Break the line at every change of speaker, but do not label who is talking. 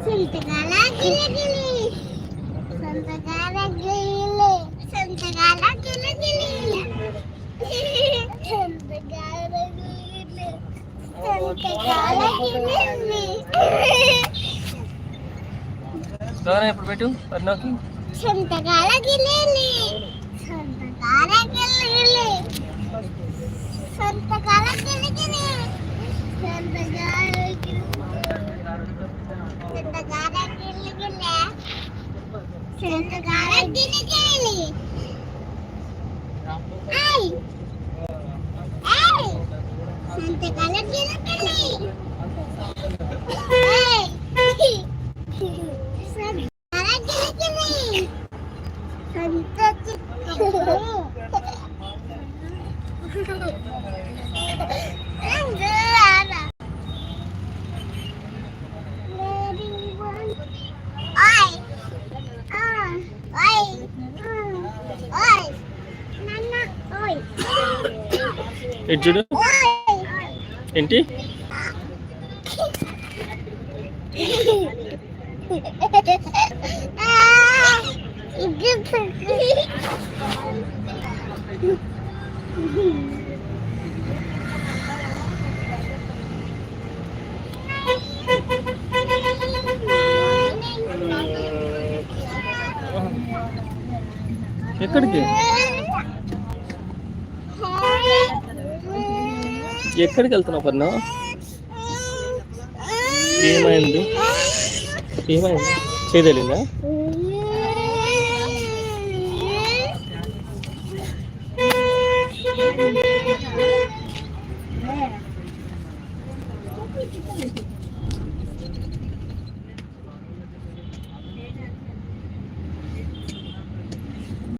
సంతకాల గిలిగిలి సంతకాల గిలిగిలి సంతకాల గిలిగిలి సంతకాల గిలిగిలి సంతకాల గిలిగిలి
గౌరవం ఎప్పుడు పెట్టు పద్నాకి
సంతకాల గిలిగిలి సంతకాల గిలిగిలి సంతకాల గిలిగిలి సంతకాల Santa Galaxy, Santa Galaxy, Santa Galaxy, Santa
ఎటు చూడు? ఏంటి? ఎక్కడికి? ఎక్కడికి వెళ్తున్నావు పద్నా ఏమైంది? ఏమైంది? చేయదలిందా
Thank you.